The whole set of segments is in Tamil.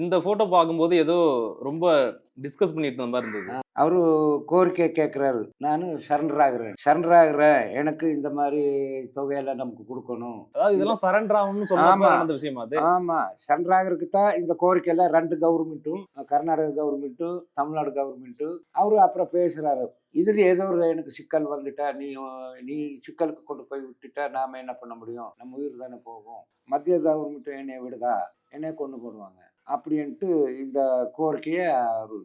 இந்த போட்டோ பார்க்கும்போது ஏதோ ரொம்ப டிஸ்கஸ் பண்ணிட்டு இருந்த மாதிரி இருந்தது. அவரு கோரிக்கை கேட்குறாரு நான் சரண்டர் ஆகுறேன். சரண்டர் ஆகுறேன். எனக்கு இந்த மாதிரி தொகையெல்லாம் நமக்கு கொடுக்கணும். அதாவது இதெல்லாம் சரண்டர் ஆகணும்னு சொல்லாம. நடந்த விஷயமா அது? ஆமா. சரண்டர் ஆகிறதுக்கு தான் இந்த கோரிக்கையெல்லாம் ரெண்டு கவர்மெண்ட்டும் கர்நாடக கவர்மெண்ட்டும் தமிழ்நாடு கவர்மெண்ட்டும் அவரு அப்புறம் பேசுறாரு. இதுல ஏதோ ஒரு எனக்கு சிக்கல் வந்துட்டா நீ நீ சிக்கலுக்கு கொண்டு போய் விட்டுட்டா நாம என்ன பண்ண முடியும்? நம்ம உயிர் தானே போகும். மத்திய கவர்மெண்ட் என்னை விடுதா? என்னை கொண்டு போடுவாங்க. அப்படின்ட்டு இந்த கோரிக்கையை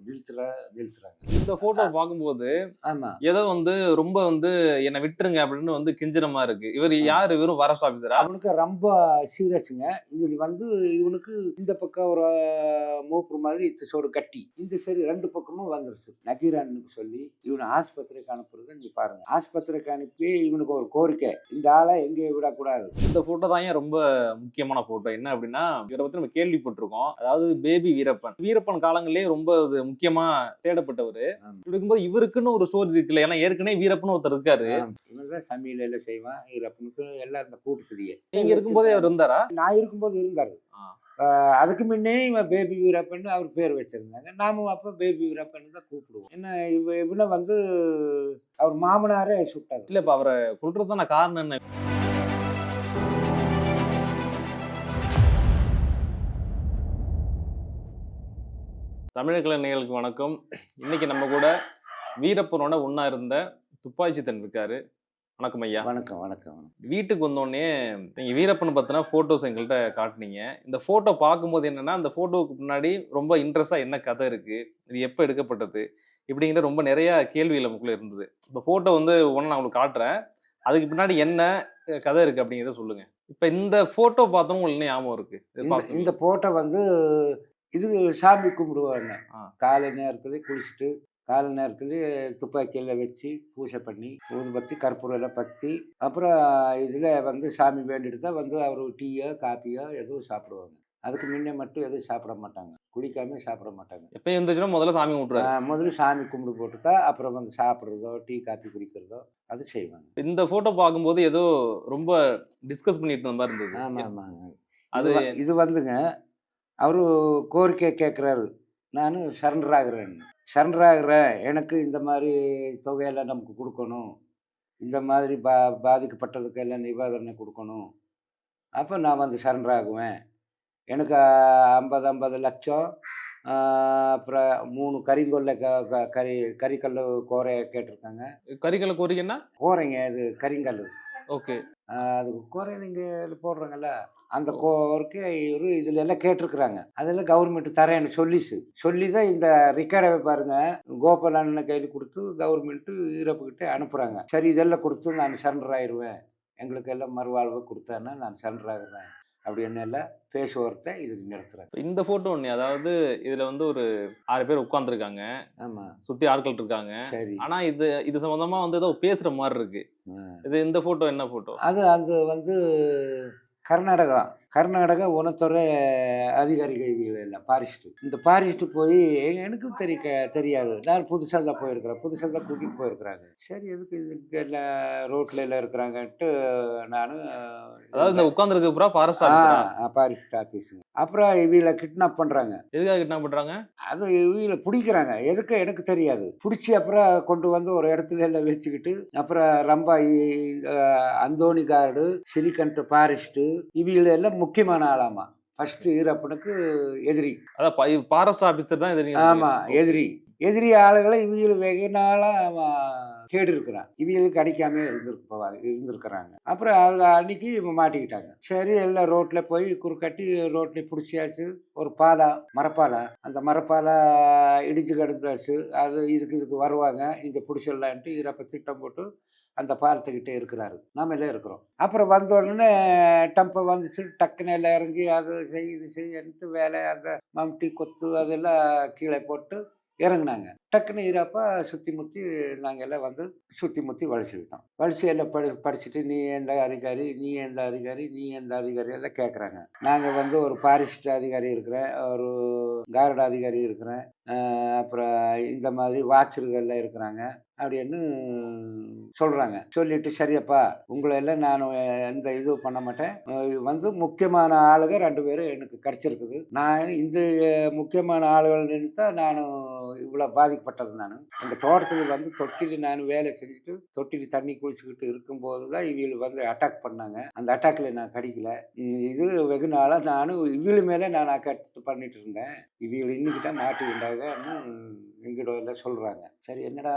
நிறுத்துற நிறுத்துறாங்க இந்த போட்டோ பார்க்கும்போது ஆமா. ஏதோ வந்து ரொம்ப வந்து என்னை விட்டுருங்க அப்படின்னு வந்து கிஞ்சிரமா இருக்கு. இவர் யாரு? வெறும் ஃபாரஸ்ட் ஆபீசரா அவனுக்கு ரொம்ப சீரியஸுங்க இது வந்து இவனுக்கு இந்த பக்கம் ஒரு மூப்பு மாதிரி இந்த சோடு கட்டி இந்த சரி ரெண்டு பக்கமும் வந்துருச்சு. நக்கீரனுக்கு சொல்லி இவனை ஆஸ்பத்திரிக்கு அனுப்புறத நீ பாருங்க. ஆஸ்பத்திரிக்கு அனுப்பி இவனுக்கு ஒரு கோரிக்கை. இந்த ஆளை எங்கேயும் விடக்கூடாது. இந்த போட்டோ தான் ஏன் ரொம்ப முக்கியமான போட்டோ என்ன அப்படின்னா இவரை பத்தி நம்ம கேள்விப்பட்டிருக்கோம். அதாவது பேபி வீரப்பன். வீரப்பன் காலங்களிலே ரொம்ப முக்கியமா தேடப்பட்டவர். இருக்கும்போது இவருக்குன்னு ஒரு ஸ்டோரி இருக்குல்ல. ஏன்னா ஏற்கனவே வீரப்பன் ஒருத்தர் இருக்காரு. இவன் தான் சமையல் எல்லாம் செய்வான் இறப்பனுக்கு எல்லாம் இந்த கூட்டத்திலேயே நீங்க இருக்கும்போதே அவர் இருந்தாரா? நான் இருக்கும்போது இருந்தாரு. அதுக்கு முன்னே இவன் பேபி வீரப்பன் அவர் பேர் வச்சிருந்தாங்க. நாமும் அப்போ பேபி வீரப்பன் தான் கூப்பிடுவோம். என்ன இவ இவனை வந்து அவர் மாமனாரே சுட்டாரு. இல்ல இப்ப அவரை கொல்றதுதான காரணம் என்ன? தமிழக கலைஞர்களுக்கு வணக்கம். இன்னைக்கு நம்ம கூட வீரப்பனோட ஒண்ணா இருந்த துப்பாக்கித்தன் இருக்காரு. வணக்கம் ஐயா. வணக்கம் வணக்கம். வீட்டுக்கு வந்தோடனே நீங்க வீரப்பன் பத்தின போட்டோஸ் எங்கள்கிட்ட காட்டுனீங்க. இந்த போட்டோ பார்க்கும்போது என்னன்னா அந்த போட்டோவுக்கு முன்னாடி ரொம்ப இன்ட்ரெஸ்டா என்ன கதை இருக்கு? இது எப்போ எடுக்கப்பட்டது? இப்படிங்கிற ரொம்ப நிறைய கேள்விகள் நமக்குள்ள இருந்தது. இந்த போட்டோ வந்து ஒன்று நான் உங்களுக்கு காட்டுறேன். அதுக்கு பின்னாடி என்ன கதை இருக்கு அப்படிங்கிறத சொல்லுங்க. இப்ப இந்த போட்டோ பார்த்தோம் உங்களுக்கு ஞாபகம் இருக்கு? இது இந்த பார்த்தோம். இந்த போட்டோ வந்து இது சாமி கும்பிடுவாங்க. காலை நேரத்துல குளிச்சுட்டு காலை நேரத்துல துப்பாக்கியெல்லாம் வச்சு பூஜை பண்ணி ஊதுபத்தி கற்பூரம் எல்லாம் பற்றி அப்புறம் இதில் வந்து சாமி வேண்டிட்டு தான் வந்து அவர் டீயோ காப்பியோ எதுவும் சாப்பிடுவாங்க. அதுக்கு முன்னே மட்டும் எதுவும் சாப்பிட மாட்டாங்க. குடிக்காம சாப்பிட மாட்டாங்க. எப்ப இருந்துச்சுன்னா முதல்ல சாமி ஆஹ் முதல்ல சாமி கும்பிடு போட்டு தான் அப்புறம் வந்து சாப்பிட்றதோ டீ காப்பி குடிக்கிறதோ அது செய்வாங்க. இந்த போட்டோ பார்க்கும்போது ஏதோ ரொம்ப டிஸ்கஸ் பண்ணிட்டு இருந்த மாதிரி இருந்தது. ஆமாம் ஆமாங்க அது இது வந்துங்க அவரு கோரிக்கை கேட்குறாரு நான் சரண்டர் ஆகுறேன். சரண்டர் ஆகுறேன் எனக்கு இந்த மாதிரி தொகையெல்லாம் நமக்கு கொடுக்கணும். இந்த மாதிரி பா பாதிக்கப்பட்டதுக்கு எல்லாம் நிவாரணை கொடுக்கணும். அப்போ நான் வந்து சரண்டர் ஆகுவேன். எனக்கு ஐம்பது ஐம்பது லட்சம் அப்புறம் மூணு கரிங்கொல்லை க க- கறி கறிக்கல் கோரை கேட்டிருக்காங்க. கறிக்கலை கோரிக்கைன்னா? கோரைங்க இது கரிங்கல் ஓகே. அதுக்கு கோரை நீங்கள் போடுறாங்கல்ல? அந்த கோருக்கு இவரு இதுல எல்லாம் கேட்டிருக்கிறாங்க. அதெல்லாம் கவர்மெண்ட் தரேன்னு சொல்லிச்சு. சொல்லி தான் இந்த ரெக்கார்டை பாருங்க கோபால் அண்ணன் கையில் கொடுத்து கவர்மெண்ட் ஈரப்புக்கிட்டே அனுப்புகிறாங்க சரி இதெல்லாம் கொடுத்து நான் சரண்டர் ஆயிடுவேன் எங்களுக்கு எல்லாம் மறுவாழ்வு கொடுத்தான்னா நான் சரண்டர் ஆகுறேன். அப்படின்னு எல்லாம் பேசுவோர்த்த இதுக்கு நிறுத்துறாங்க இந்த போட்டோ ஒண்ணு அதாவது இதுல வந்து ஒரு ஆறு பேர் உட்கார்ந்துருக்காங்க. ஆமாம் சுத்தி ஆட்கள் இருக்காங்க. சரி. ஆனா இது இது சம்பந்தமா வந்து ஏதோ பேசுற மாதிரி இருக்கு. ஆ. இது இந்த போட்டோ என்ன போட்டோ அது அது வந்து கர்நாடகா. கர்நாடகா உணத்துறை அதிகாரிகள் எல்லாம் பாரிஸ்ட்டு இந்த பாரிஸ்ட்டு போய் எனக்கும் தெரிய தெரியாது. நான் புதுசாக தான் போயிருக்கிறேன். புதுசாக தான் கூட்டிகிட்டு போயிருக்கிறாங்க. சரி எதுக்கு இதுக்கு எல்லாம் ரோட்டில் எல்லாம் இருக்கிறாங்கன்ட்டு நான் அதாவது இந்த உட்கார்ந்துருக்கு பூரா ஃபாரஸ்ட் ஆஃபீஸரா பாரிஸ்ட் ஆஃபீஸுங்க அப்புறம் இவங்கள கிட்னாப் பண்ணுறாங்க எதுக்காக என்ன பண்றாங்க? அது இவங்கள பிடிக்கிறாங்க. எதுக்கு? எனக்கு தெரியாது. பிடிச்சி அப்புறம் கொண்டு வந்து ஒரு இடத்துல எல்லாம் வச்சுக்கிட்டு அப்புறம் ரம்பாய் அஹ், அந்தோணி கார்டு சிலிகண்ட் பாரிஸ்ட்டு இவங்கள எல்லாம் முக்கியமான ஆளாமா ஃபர்ஸ்ட் ஈரப்பனுக்கு எதிரி. அதான் ஃபாரஸ்ட் ஆபீசர் தான் இது நீங்க ஆமா சொல்றீங்க. எதிரி. எதிரி ஆளுகளை இவங்களுக்கு வெகு நாளா தேடி இருக்கிறான் இவங்களுக்கு அடிக்காம இருந்திருப்பா இருந்திருக்கிறாங்க. அப்புறம் அது அன்னைக்கு மாட்டிக்கிட்டாங்க. சரி எல்லாம் ரோட்ல போய் குறுக்கட்டி ரோட்ல பிடிச்சியாச்சு ஒரு பாலா மரப்பாலா. அந்த மரப்பாலா இடிச்சு கிடந்தாச்சு. அது இதுக்கு இதுக்கு வருவாங்க. இங்கே பிடிச்சிடலான்ட்டு இறப்ப திட்டம் போட்டு அந்த பாலத்துக்கிட்டே இருக்கிறாரு. நாமளே எல்லாம் இருக்கிறோம். அப்புறம் வந்த உடனே டம்பை வந்துச்சு டக்குன்னு எல்லாம் இறங்கி அது செய் இது செய்யன்ட்டு வேலை அந்த மம்டி கொத்து அதெல்லாம் கீழே போட்டு இறங்குனாங்க. டக்குன்னு இறப்பா சுற்றி முற்றி நாங்கள் எல்லாம் வந்து சுற்றி முற்றி வளைச்சிக்கிட்டோம் வளைச்சி எல்லாம் படி படிச்சுட்டு நீ எந்த அதிகாரி? நீ எந்த அதிகாரி? நீ எந்த அதிகாரி? எல்லாம் கேட்குறாங்க நாங்கள் வந்து ஒரு பாரிஸ்ட் அதிகாரி இருக்கிறேன் ஒரு கார்டு அதிகாரி இருக்கிறேன். அப்புறம் இந்த மாதிரி வாட்சர்கள்லாம் இருக்கிறாங்க. அப்படின்னு சொல்கிறாங்க சொல்லிட்டு சரியப்பா உங்களை எல்லாம் நான் எந்த இதுவும் பண்ண மாட்டேன். வந்து முக்கியமான ஆளுங்க ரெண்டு பேரும் எனக்கு கிடச்சிருக்குது. நான் இந்த முக்கியமான ஆளுகள் நினைத்தா நான் இவ்வளோ பாதிக்கப்பட்டது நான். அந்த தோட்டத்தில் வந்து தொட்டில் நான் வேலை செஞ்சுட்டு தொட்டில் தண்ணி குளிச்சுக்கிட்டு இருக்கும்போது தான் இவங்க வந்து அட்டாக் பண்ணாங்க. அந்த அட்டாக்ல நான் கிடைக்கல. இது வெகு நாளாக நானும் இவளு மேலே நான் அக்கட்டு பண்ணிட்டு இருந்தேன். இவங்க இன்னைக்கு தான் மாட்டி உண்டாகன்னு எங்கிட்ட எல்லாம் சொல்கிறாங்க சரி என்னடா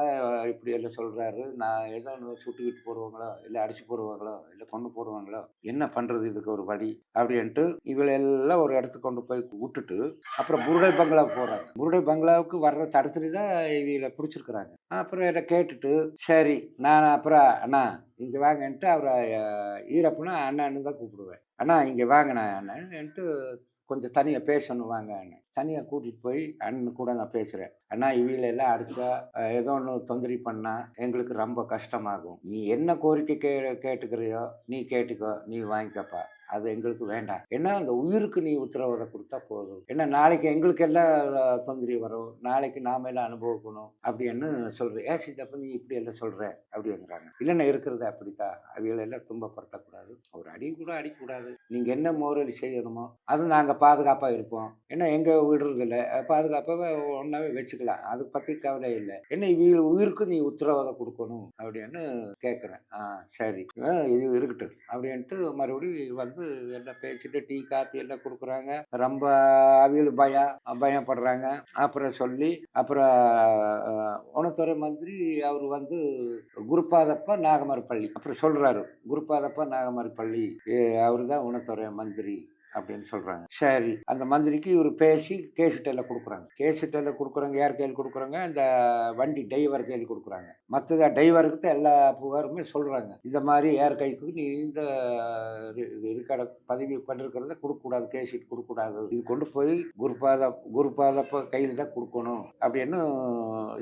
இப்படி எல்லாம் சொல்கிறாரு நான் ஏதோ ஒன்று சுட்டுக்கிட்டு போடுவாங்களோ? இல்லை அடிச்சு போடுவாங்களோ? இல்லை கொண்டு போடுவாங்களோ? என்ன பண்ணுறது இதுக்கு ஒரு வழி? அப்படின்ட்டு இவளை எல்லாம் ஒரு இடத்துக்கு கொண்டு போய் விட்டுட்டு அப்புறம் புருடை பங்களாவுக்கு போகிறாங்க புருடை பங்களாவுக்கு வர்ற தடத்துல தான் இவளை பிடிச்சிருக்கிறாங்க. அப்புறம் இதை கேட்டுட்டு சரி நான் அப்புறம் அண்ணா இங்கே வாங்கன்ட்டு அவரை ஈரப்புனா அண்ணான்னு தான் கூப்பிடுவேன். அண்ணா இங்கே வாங்கண்ணா அண்ணன்ட்டு கொஞ்சம் தனியாக பேசணும் வாங்க அண்ணன் தனியாக கூட்டிகிட்டு போய் அண்ணன் கூட நான் பேசுகிறேன் அண்ணா இவியில எல்லாம் அடித்தா ஏதோ ஒன்று தொந்தரி பண்ணால் எங்களுக்கு ரொம்ப கஷ்டமாகும். நீ என்ன கோரிக்கை கே கேட்டுக்கிறியோ நீ கேட்டுக்கோ நீ வாங்கிக்கப்பா. அது எங்களுக்கு வேண்டாம். ஏன்னா அந்த உயிருக்கு நீ உத்தரவாதம் கொடுத்தா போதும். ஏன்னா நாளைக்கு எங்களுக்கு எல்லாம் தொந்தரி வரும். நாளைக்கு நாம எல்லாம் அனுபவிக்கணும் அப்படின்னு சொல்கிறேன் ஏசி சித்தப்ப நீ இப்படி எல்லாம் சொல்கிற அப்படிங்கிறாங்க இல்லைன்னா இருக்கிறது அப்படித்தான். அவைகளை எல்லாம் துன்பப்படுத்தக்கூடாது. ஒரு அடி கூட அடிக்கக்கூடாது. நீங்கள் என்ன மோரடி செய்யணுமோ அது நாங்கள் பாதுகாப்பாக இருப்போம். ஏன்னா எங்கே விடுறதில்ல. பாதுகாப்பாக ஒன்றாவே வச்சுக்கலாம். அது பற்றி கவலை இல்லை. என்ன இவங்க உயிருக்கு நீ உத்தரவாதம் கொடுக்கணும் அப்படின்னு கேட்குறேன் ஆ சரி. ஆ, இது இருக்கட்டும். அப்படின்ட்டு மறுபடியும் வந்து எல்லாம் பேசிட்டு டீ காப்பி எல்லாம் கொடுக்குறாங்க. ரொம்ப அவியல் பயம் பயப்படுறாங்க. அப்புறம் சொல்லி அப்புறம் உணத்துறை மந்திரி அவர் வந்து குருபாதப்பா நாகமரப்பள்ளி அப்புறம் சொல்றாரு குருபாதப்பா நாகமரப்பள்ளி அவர் தான் உணத்துறை மந்திரி. அப்படின்னு சொல்கிறாங்க சரி அந்த மந்திரிக்கு இவர் பேசி கேசிட்டெல்லாம் கொடுக்குறாங்க. கேசிட்டெல்லாம் கொடுக்குறாங்க யார் கையில் கொடுக்குறாங்க? அந்த வண்டி டிரைவர் கையில் கொடுக்குறாங்க. மற்றது டிரைவருக்கு தான் எல்லா புகாருமே சொல்கிறாங்க இந்த மாதிரி ஏர் கைக்கு நீ இந்த இருக்கிற பதவி பண்ணிருக்கிறத கொடுக்கக்கூடாது கேஷீட் கொடுக்கக்கூடாது. இது கொண்டு போய் குருபாத குருபாதப்ப கையில் தான் கொடுக்கணும் அப்படின்னு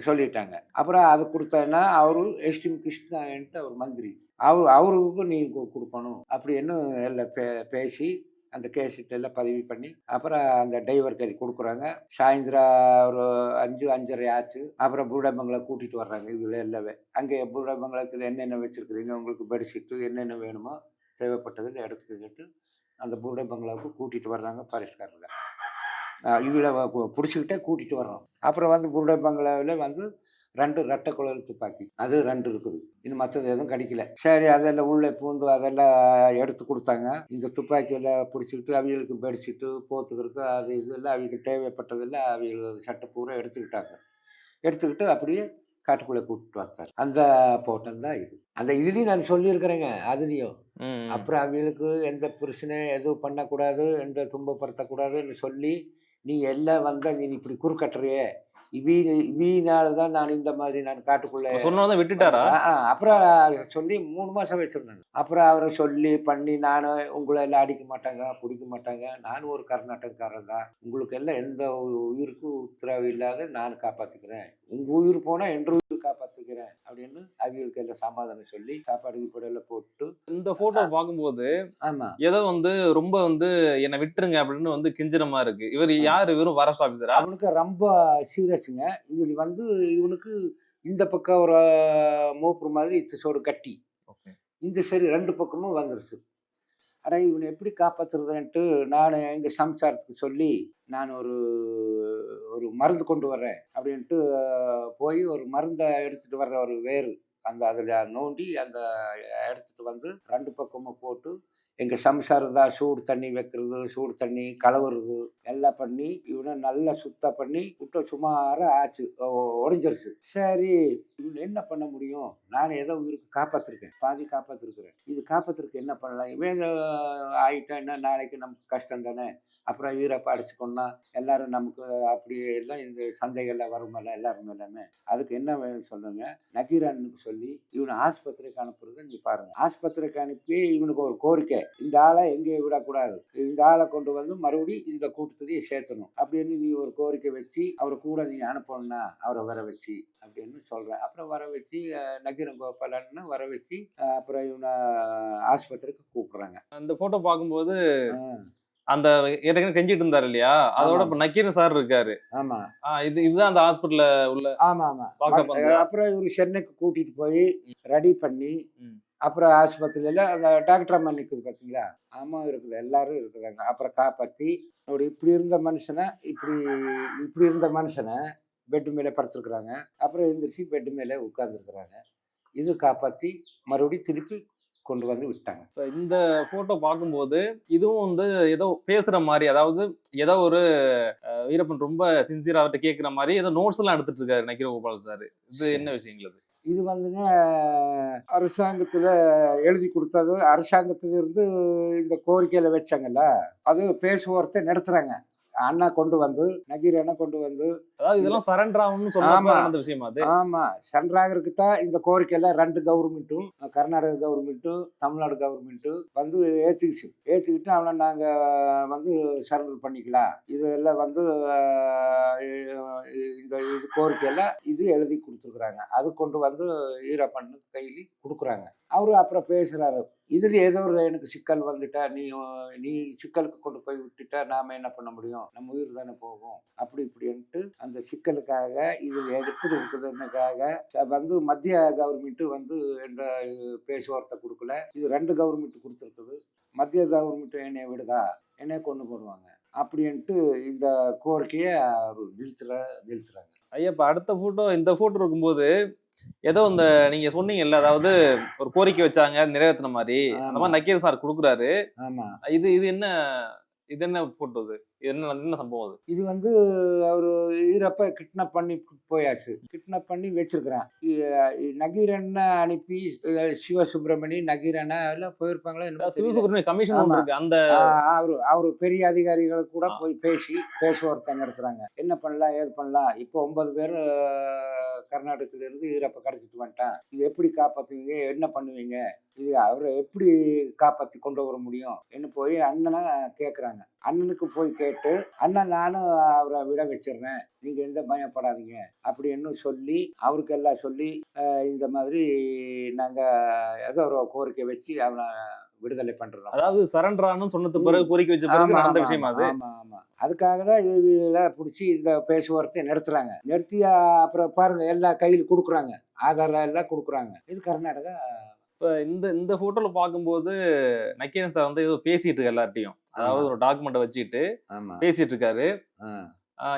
சொல்லிட்டாங்க. அப்புறம் அது கொடுத்தேன்னா அவரு எஸ்டிம் கிருஷ்ணான்ட்டு அவர் மந்திரி. அவர் அவருக்கு நீ கொடுக்கணும் அப்படின்னு எல்லாம் பே பேசி அந்த கேஷீட் எல்லாம் பதிவு பண்ணி அப்புறம் அந்த டிரைவர் கையில் கொடுக்குறாங்க. சாயந்தரம் ஒரு அஞ்சு அஞ்சரை ஆச்சு. அப்புறம் பூடமங்கலம் கூட்டிகிட்டு வர்றாங்க இதில் எல்லாமே. அங்கே பூடமங்கலத்தில் என்னென்ன வச்சுருக்குறீங்க? உங்களுக்கு பெட்ஷீட்டு என்னென்ன வேணுமோ தேவைப்பட்டதில் எடுத்துக்கிட்டு அந்த பூடமங்கலாவுக்கு கூட்டிகிட்டு வர்றாங்க ஃபாரஸ்ட்காரங்க இவளை பிடிச்சிக்கிட்டே கூட்டிகிட்டு வர்றோம். அப்புறம் வந்து பூடமங்கலாவில் வந்து ரெண்டு ரெட்டை குழல் துப்பாக்கி. அது ரெண்டு இருக்குது. இன்னும் மற்றது எதுவும் கிடைக்கல. சரி அதெல்லாம் உள்ளே பூந்து அதெல்லாம் எடுத்து கொடுத்தாங்க. இந்த துப்பாக்கியெல்லாம் பிடிச்சிக்கிட்டு அவங்களுக்கு பெட்ஷீட்டு போத்துக்கிறதுக்கு அது இதெல்லாம் அவங்களுக்கு தேவைப்பட்டதெல்லாம் அவங்க சட்டை பூரா எடுத்துக்கிட்டாங்க. எடுத்துக்கிட்டு அப்படியே காட்டுக்குள்ளே கூப்பிட்டு வந்தார். அந்த போட்டம் தான் இது. அந்த இதுலேயும் நான் சொல்லியிருக்கிறேங்க அதுலேயும். அப்புறம் அவங்களுக்கு எந்த பிரச்சனை எதுவும் பண்ணக்கூடாது எந்த துன்பப்படுத்தக்கூடாதுன்னு சொல்லி நீ எல்லாம் வந்தா நீ இப்படி குறுக்கட்டுறியே? இவி இவினால தான் நான் இந்த மாதிரி நான் காட்டுக்குள்ள சொன்னதான் விட்டுட்டாரா? அப்புறம் சொல்லி மூணு மாசம் வச்சிருந்தாங்க. அப்புறம் அவரை சொல்லி பண்ணி நானும் உங்களை எல்லாம் அடிக்க மாட்டாங்க பிடிக்க மாட்டாங்க. நானும் ஒரு கர்நாடகக்காரன் தான். உங்களுக்கு எல்லாம் எந்த உயிருக்கும் உத்தரவு இல்லாத நான் காப்பாத்திக்கிறேன். உங்க உயிர் போனா என்ற உயிர் காப்பாத்திக்கிறேன் அப்படின்னு அவங்களுக்கு எல்லாம் சமாதானம் சொல்லி சாப்பாடு கீப்பாடு போட்டு இந்த போட்டோ பார்க்கும்போது ஆமா. ஏதோ வந்து ரொம்ப வந்து என்னை விட்டுருங்க அப்படின்னு வந்து கிஞ்சிரமா இருக்கு. இவர் யாரு? வெறும் ஃபாரஸ்ட் ஆபீசரா அவனுக்கு ரொம்ப சீரியஸுங்க இதில் வந்து இவனுக்கு இந்த பக்கம் ஒரு மூப்புற மாதிரி இத்தசோடு கட்டி. இந்த சரி ரெண்டு பக்கமும் வந்துருச்சு. ஆனால் இவனை எப்படி காப்பாற்றுறதுன்ட்டு நான் எங்கள் சம்சாரத்துக்கு சொல்லி நான் ஒரு ஒரு மருந்து கொண்டு வர்றேன் அப்படின்ட்டு போய் ஒரு மருந்தை எடுத்துட்டு வர்ற ஒரு வேறு. அந்த அதில் நோண்டி அந்த எடுத்துகிட்டு வந்து ரெண்டு பக்கமும் போட்டு எங்கள் சம்சாரம் தான் சூடு தண்ணி வைக்கிறது சூடு தண்ணி கலவுறது எல்லாம் பண்ணி இவனை நல்லா சுத்தம் பண்ணி விட்டு சுமாராக ஆச்சு உடஞ்சிருச்சு. சரி இவனை என்ன பண்ண முடியும்? நான் ஏதோ உயிருக்கு காப்பாற்றிருக்கேன் பாதி காப்பாற்றிருக்கிறேன் இது காப்பாத்திருக்கு என்ன பண்ணலாம்? இவன் ஆகிட்டான்னா நாளைக்கு நமக்கு கஷ்டம் தானே? அப்புறம் ஈரப்பா அடிச்சுக்கொண்டா எல்லாரும் நமக்கு அப்படி எல்லாம் இந்த சந்தைகள்லாம் வருமல்ல எல்லாரும் எல்லாமே அதுக்கு என்ன வேணும்னு சொல்லுங்க? நக்கீரனுக்கு சொல்லி இவனை ஆஸ்பத்திரிக்கு அனுப்புறத நீ பாருங்க. ஆஸ்பத்திரிக்கு அனுப்பி இவனுக்கு ஒரு கோரிக்கை. இந்த ஆளை எங்கேயும் விடக்கூடாது. இந்த ஆளை கொண்டு வந்து மறுபடியும் இந்த கூட்டத்திலேயே சேர்த்தணும். அப்படின்னு நீ ஒரு கோரிக்கை வச்சு அவரை கூட நீ அனுப்பணும்னா அவரை வர வச்சு அப்படின்னு சொல்றேன் அப்புறம் வர வச்சு அஹ், நக்கீரன் கோபாலன்னு வர வச்சு அப்புறம் இவனை ஆஸ்பத்திரிக்கு கூப்பிடுறாங்க. அந்த போட்டோ பார்க்கும்போது அந்த ஏற்கனவே கெஞ்சிட்டு இருந்தாரு இல்லையா? அதோட. இப்ப நக்கீரன் சார் இருக்காரு. ஆமா. இது இதுதான் அந்த ஹாஸ்பிட்டல்ல உள்ள ஆமா ஆமா? அப்புறம் இவரு சென்னைக்கு கூட்டிட்டு போய் ரெடி பண்ணி. அப்புறம் ஆஸ்பத்திரியில அந்த டாக்டர் அம்மா நிற்குது பார்த்தீங்களா அம்மா இருக்குது எல்லாரும் இருக்குதாங்க அப்புறம் காப்பாற்றி ஒரு இப்படி இருந்த மனுஷனை இப்படி இப்படி இருந்த மனுஷனை பெட்டு மேலே படுத்துருக்குறாங்க. அப்புறம் எழுந்திரிச்சு பெட்டு மேலே உட்காந்துருக்குறாங்க இது காப்பாற்றி மறுபடியும் திருப்பி கொண்டு வந்து விட்டாங்க. இப்ப இந்த போட்டோ பார்க்கும்போது இதுவும் வந்து ஏதோ பேசுற மாதிரி அதாவது ஏதோ ஒரு வீரப்பன் ரொம்ப சின்சியரா அவர்கிட்ட கேட்குற மாதிரி ஏதோ நோட்ஸ் எல்லாம் எடுத்துட்டு இருக்காரு நக்கீர கோபால் சார். இது என்ன விஷயங்கள் அது? இது வந்துங்க அரசாங்கத்தில் எழுதி கொடுத்தது. அரசாங்கத்திலிருந்து இந்த கோரிக்கையில் வச்சாங்கல்ல அது பேச்சுவார்த்தை நடத்துகிறாங்க அண்ணா கொண்டு வந்து நகீர் அண்ணா கொண்டு வந்து அதாவது இதெல்லாம் சரண்டர் ஆகணும்னு சொல்லாம. நடந்த விஷயமா அது? ஆமா. சன்றாகருக்கு தான் இந்த கோரிக்கையில ரெண்டு கவர்மெண்ட்டும் கர்நாடக கவர்மெண்ட்டும் தமிழ்நாடு கவர்மெண்ட்டும் வந்து ஏற்றுக்கிச்சு ஏற்றுக்கிட்டு அவனை நாங்க வந்து சரண்டர் பண்ணிக்கலாம். இதெல்லாம் வந்து இந்த இது கோரிக்கையில இது எழுதி கொடுத்துருக்குறாங்க. அது கொண்டு வந்து ஈரப்பண்ணு கையில் கொடுக்குறாங்க. அவரு அப்புறம் பேசுகிறாரு இதில் ஏதோ ஒரு எனக்கு சிக்கல் வந்துட்டா நீ நீ சிக்கலுக்கு கொண்டு போய் விட்டுட்டா நாம் என்ன பண்ண முடியும்? நம்ம உயிர் தானே போகும். அப்படி இப்படின்ட்டு அந்த சிக்கலுக்காக இது எப்படி இருக்குதுன்னுக்காக வந்து மத்திய கவர்மெண்ட்டு வந்து எந்த பேச்சுவார்த்தை கொடுக்கல. இது ரெண்டு கவர்மெண்ட் கொடுத்துருக்குது. மத்திய கவர்மெண்ட்டு என்னை விடுதா? என்னைய கொண்டு போடுவாங்க. அப்படின்ட்டு இந்த கோரிக்கையை அவர் நிறுத்துற நிறுத்துறாங்க ஐயா இப்போ அடுத்த ஃபோட்டோ இந்த ஃபோட்டோ இருக்கும்போது ஏதோ இந்த நீங்க சொன்னீங்கல்ல அதாவது ஒரு கோரிக்கை வச்சாங்க நிறைவேற்றின மாதிரி. அந்த. மாதிரி நக்கீர சார் கொடுக்குறாரு. இது இது என்ன இது என்ன போட்டோ இது இது என்ன என்ன சம்பவம் அது? இது வந்து அவர் ஈரப்ப கிட்னாப் பண்ணி போயாச்சு. கிட்னாப் பண்ணி வச்சிருக்கிறான். நகீரனை அனுப்பி அஹ், சிவசுப்பிரமணி நகீரனா எல்லாம் போயிருப்பாங்களா. சிவசுப்ரமணிய கமிஷன் அந்த அவரு அவரு பெரிய அதிகாரிகள் கூட. போய் பேசி பேச்சுவார்த்தை நடத்துறாங்க. என்ன பண்ணலாம் ஏது பண்ணலாம்? இப்போ ஒன்பது பேர் ஆஹ், கர்நாடகத்துல இருந்து ஈரப்ப கடத்திட்டு வந்துட்டான். இது எப்படி காப்பாத்துவீங்க? என்ன பண்ணுவீங்க? இது அவரை எப்படி காப்பாத்தி கொண்டு வர முடியும்? என்ன போய் அண்ணனை கேட்குறாங்க அண்ணனுக்கு போய் கேட்டு அண்ணன் நானும் அவரை விட வச்சிடுறேன். நீங்க எந்த பயப்படாதீங்க. அப்படின்னு சொல்லி அவருக்கு எல்லாம் சொல்லி இந்த மாதிரி நாங்க ஏதோ ஒரு கோரிக்கை வச்சு அவனை விடுதலை பண்றோம். அதாவது சரண்டர் ஆனு சொன்னது பிறகு கோரிக்கை வச்ச பிறகு நடந்த விஷயமா அது? ஆமா ஆமா. அதுக்காக தான் பிடிச்சி இந்த பேச்சுவார்த்தை நடத்துறாங்க நிறுத்தி அப்புறம் பாருங்க எல்லா கையில் கொடுக்குறாங்க. ஆதாரம் எல்லாம் கொடுக்குறாங்க. இது கர்நாடகா இப்ப இந்த இந்த போட்டோல பார்க்கும்போது நக்கீரன் சார் வந்து ஏதோ பேசிட்டு இருக்கு எல்லார்ட்டையும் அதாவது ஒரு டாக்குமெண்ட்டை வச்சுக்கிட்டு பேசிட்டு இருக்காரு.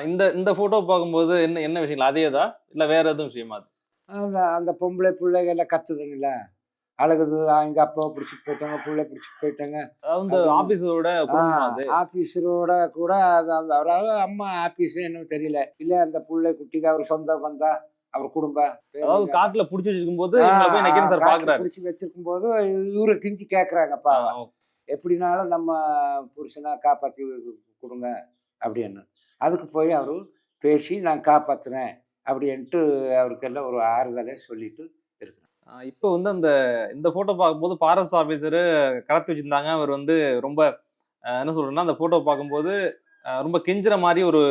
இந்த இந்த போட்டோ பார்க்கும்போது என்ன என்ன விஷயங்கள்? அதேதா? இல்ல வேற எதுவும் விஷயமா அது? அந்த அந்த பொம்பளை எல்லாம் கத்துதுங்களா அழகுது ஆ, எங்க அப்பாவை பிடிச்சிட்டு போயிட்டாங்க பிள்ளை பிடிச்சிட்டு போயிட்டாங்க. குடும்பம் அது? ஆபீஸரோட கூட அது அந்த அதாவது அம்மா ஆபீஸ் என்னன்னு தெரியல. இல்ல அந்த பிள்ளை குட்டிக்கு அவர் சொந்தம் வந்தா அவர் குடும்பம் அதாவது காட்டுல புடிச்சு வச்சிருக்கும் போது சார் பாக்குறாரு. பிடிச்சி வச்சிருக்கும் போது இவரை கிஞ்சி கேக்குறாங்கப்பா எப்படினாலும் நம்ம புருஷனை காப்பாற்றி கொடுங்க அப்படின்னு. அதுக்கு போய் அவர் பேசி நான் காப்பாத்துறேன் அப்படின்ட்டு அவருக்கெல்லாம் ஒரு ஆறுதலை சொல்லிட்டு இருக்கிறேன் இப்போ வந்து அந்த இந்த போட்டோ பார்க்கும்போது ஃபாரஸ்ட் ஆபீசர் கடத்தி வச்சிருந்தாங்க. அவர் வந்து ரொம்ப என்ன சொல்றேன்னா அந்த போட்டோ பார்க்கும்போது ரொம்ப கெஞ்சுற மாதிரி ஒரு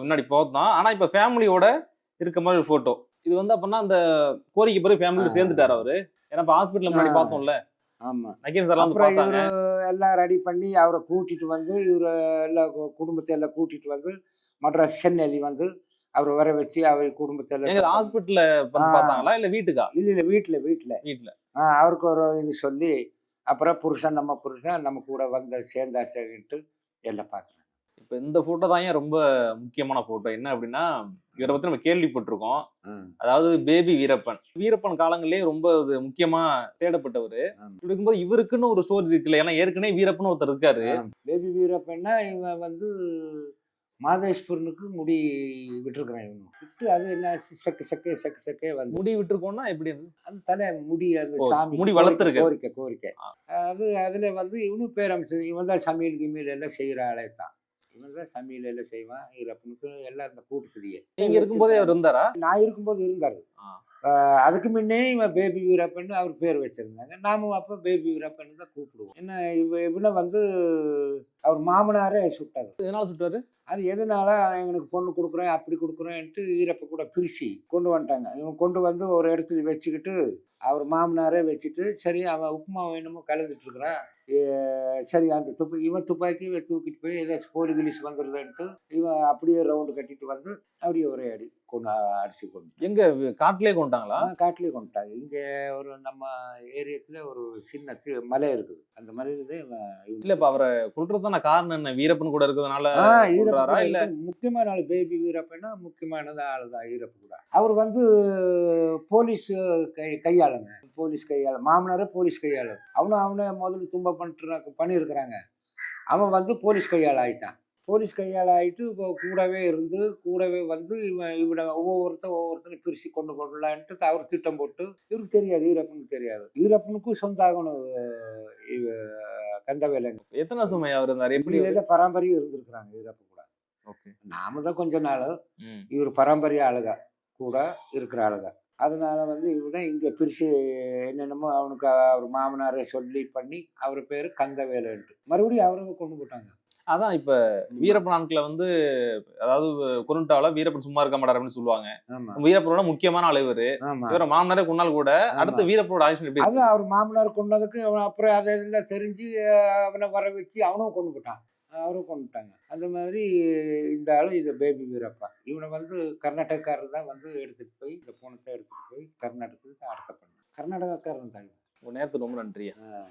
முன்னாடி போதான் ஆனா இப்ப ஃபேமிலியோட இருக்க மாதிரி ஒரு போட்டோ இது வந்து அப்படின்னா அந்த கோரிக்கை பிறகு ஃபேமிலியோட. சேர்ந்துட்டாரு அவரு. ஏன்னா இப்ப ஹாஸ்பிட்டல் முன்னாடி. பார்த்தோம்ல. ஆமா. வந்து பார்த்தாங்க. இவரு எல்லாம் ரெடி பண்ணி அவரை கூட்டிட்டு வந்து இவரை எல்லாம் கு- குடும்பத்தை எல்லாம் கூட்டிட்டு வந்து மட்ராஸ் சென்னையில் வந்து அவரை வர வச்சு அவர் குடும்பத்தை எங்க ஹாஸ்பிட்டல்ல. பார்த்தாங்களா? இல்ல வீட்டுக்கா? இல்ல இல்ல வீட்டுல வீட்டுல வீட்டுல அவருக்கு ஒரு இது சொல்லி அப்புறம் புருஷன் நம்ம புருஷன் நம்ம கூட வந்த சேர்ந்தாச்சுன்ட்டு எல்லாம் பார்க்குறேன் இப்ப இந்த போட்டோ தான் ஏன் ரொம்ப முக்கியமான போட்டோ என்ன அப்படின்னா இவரை பத்தி நம்ம கேள்விப்பட்டிருக்கோம். அதாவது பேபி வீரப்பன். வீரப்பன் காலங்களிலே ரொம்ப இது முக்கியமா தேடப்பட்டவர். இருக்கும்போது இவருக்குன்னு ஒரு ஸ்டோரி இருக்குல்ல ஏன்னா ஏற்கனவே வீரப்பன் ஒருத்தர் இருக்காரு. பேபி வீரப்பன்னா இவன் வந்து மாதேஸ்வரனுக்கு முடி விட்டுருக்குறான் இவன். விட்டு அது என்ன செக்கு செக்கே செக்கு செக்கே வந்து. முடி விட்டுருக்கோம்னா எப்படி? அந்த தலை முடி அது சாமி முடி வளர்த்திருக்கு. கோரிக்கை கோரிக்கை. அது அதுல வந்து இவனும் பேர் அமைச்சது இவன் தான் சமையல் கிமியல் எல்லாம் செய்யற ஆளே தான். இவன் தான் சமையல் எல்லாம் செய்வான் வீரப்பனுக்கு எல்லாம் அந்த கூட்டத்திலேயே நீங்க இருக்கும்போதே அவர் இருந்தாரா? நான் இருக்கும்போது இருந்தாரு. அதுக்கு முன்னே இவன் பேபி வீரப்பன் அவர் பேர் வச்சிருந்தாங்க. நாமும் அப்போ பேபி வீரப்பன் தான் கூப்பிடுவோம். என்ன இவ இவனை வந்து அவர் மாமனாரே சுட்டாரு. எதனால சுட்டாரு? அது எதனால எனக்கு பொண்ணு கொடுக்குறேன் அப்படி கொடுக்குறேன்ட்டு ஈரப்ப கூட பிரிச்சு கொண்டு வந்துட்டாங்க. இவன் கொண்டு வந்து ஒரு இடத்துல வச்சுக்கிட்டு அவர் மாமனாரே வச்சுட்டு சரி அவன் உப்புமா வேணுமோ கலந்துட்டு இருக்கிறான் சரி அந்த துப்பா இவன் துப்பாக்கி இவன் தூக்கிட்டு போய் ஏதாச்சும் போலி கிலீஸ் வந்துடுதுன்ட்டு இவன் அப்படியே ரவுண்டு கட்டிட்டு வந்து அப்படியே ஒரே அடி கொண்டு அடிச்சு கொண்டு எங்க காட்டுலயே கொண்டாங்களா காட்டிலே கொண்டுட்டாங்க. இங்கே ஒரு நம்ம ஏரியத்தில் ஒரு சின்ன தி- மலை இருக்குது. அந்த மலையில இவன் இல்ல இப்ப அவரை கொல்றதுதான காரணம் என்ன? வீரப்பன் கூட இருக்கிறதுனால இல்ல? முக்கியமான ஆள் பேபி வீரப்பன்னா முக்கியமானது ஆள் தான் ஈரப்பு கூட. அவர் வந்து போலீஸ் கை கையாளுங்க. போலீஸ் கையாளு மாமனாரே போலீஸ் கையாளு. அவனும் அவனே முதல்ல துன்ப பண்ணிட்டு பண்ணியிருக்கிறாங்க அவன் வந்து போலீஸ் கையாள் ஆயிட்டான். போலீஸ் கையாள் ஆயிட்டு இப்போ கூடவே இருந்து கூடவே வந்து இவன் இவனை ஒவ்வொருத்தன் ஒவ்வொருத்தனை பிரித்து கொண்டு கொள்ளலான்ட்டு அவர் திட்டம் போட்டு இவருக்கு தெரியாது ஈரப்பனுக்கு தெரியாது. ஈரப்பனுக்கும் சொந்த ஆகணும் கந்தவேலைங்க. எத்தனை வருஷம் அவர் இருந்தாரு? எப்படி பரம்பரையும் இருந்திருக்கிறாங்க ஈரப்பு கூட. ஓகே. நாம தான் கொஞ்ச நாள் இவர் பாரம்பரிய ஆளுக கூட இருக்கிற ஆளுக. அதனால வந்து இவனை இங்கே பிரித்து என்னென்னமோ அவனுக்கு அவர் மாமனாரை சொல்லி பண்ணி அவர் பேர் கந்தவேலுன்ட்டு. மறுபடியும் அவரை கொண்டு போட்டாங்க அதான் இப்ப வீரப்பன் நாட்களை வந்து அதாவது குருண்டாவில வீரப்பன் சும்மா இருக்க மாட்டார் அப்படின்னு சொல்லுவாங்க. வீரப்பனோட முக்கியமான அலைவர் இவர மாமனாரே கொண்டால் கூட அடுத்து வீரப்பனோட ஆக்ஷன் எப்படி அது அவர் மாமனார் கொண்டதுக்கு அவன் அப்புறம் அதெல்லாம் தெரிஞ்சு அஹ், அவனை வர வச்சு அவனும் கொண்டு போட்டான் அவரும் கொண்டுட்டாங்க. அந்த மாதிரி இந்த ஆளு இது பேபி வீரப்பா. இவனை வந்து கர்நாடகக்காரர் தான் வந்து எடுத்துட்டு போய் இந்த பூனத்தை எடுத்துட்டு போய் கர்நாடகத்துக்கு அடக்கம் பண்ணான் கர்நாடகக்காரன் இவன். உங்க நேரத்துக்கு ரொம்ப நன்றி ஆஹ்